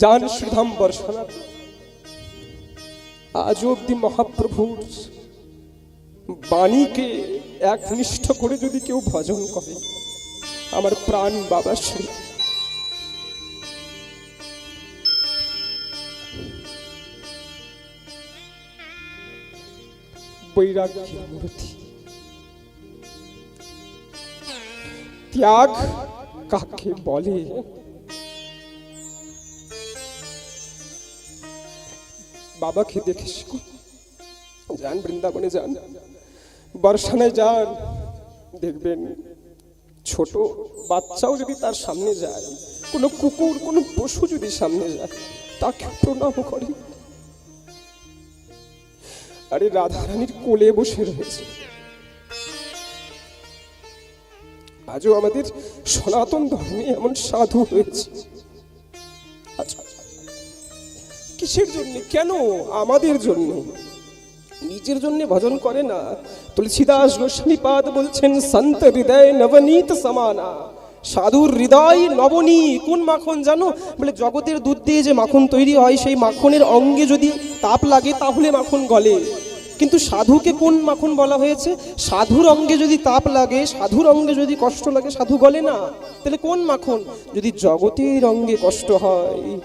যান শ্রীধাম বর্ষনা আজ অব্দি মহাপ্রভুর বাণীকে একনিষ্ঠ করে যদি কেউ ভজন করে, আমার প্রাণ বাবা শ্রী বৈরাগ্যের মূর্তি। ত্যাগ কাকে বলে? বাবাকে দেখে শিখো যান বৃন্দাবনে যান, বর্ষানে যান, দেখবেন ছোট বাচ্চাও যদি তার সামনে যায়, কোনো কুকুর, কোনো পশু যদি সামনে যায়, তাকে প্রণাম করে। আরে রাধারানীর কোলে বসে রয়েছে। আজও আমাদের সনাতন ধর্মে এমন সাধু হয়েছে। কিসের জন্য, কেন আমাদের জন্য? নিজের জন্য ভজন করে না। তুলসীদাস গোস্বামীপাদ বলছেন, সন্ত হৃদয় নবনীত সমানা। সাধুর হৃদয় নবনী কোন মাখন জানো? বলে জগতের দুধ দিয়ে যে মাখন তৈরি হয়, সেই মাখনের অঙ্গে যদি তাপ লাগে, তাহলে মাখন গলে। কিন্তু সাধুকে কোন মাখন বলা হয়েছে? সাধুর অঙ্গে যদি তাপ লাগে, সাধুর অঙ্গে যদি কষ্ট লাগে, সাধু গলে না। তাহলে কোন মাখন? যদি জগতের অঙ্গে কষ্ট হয়।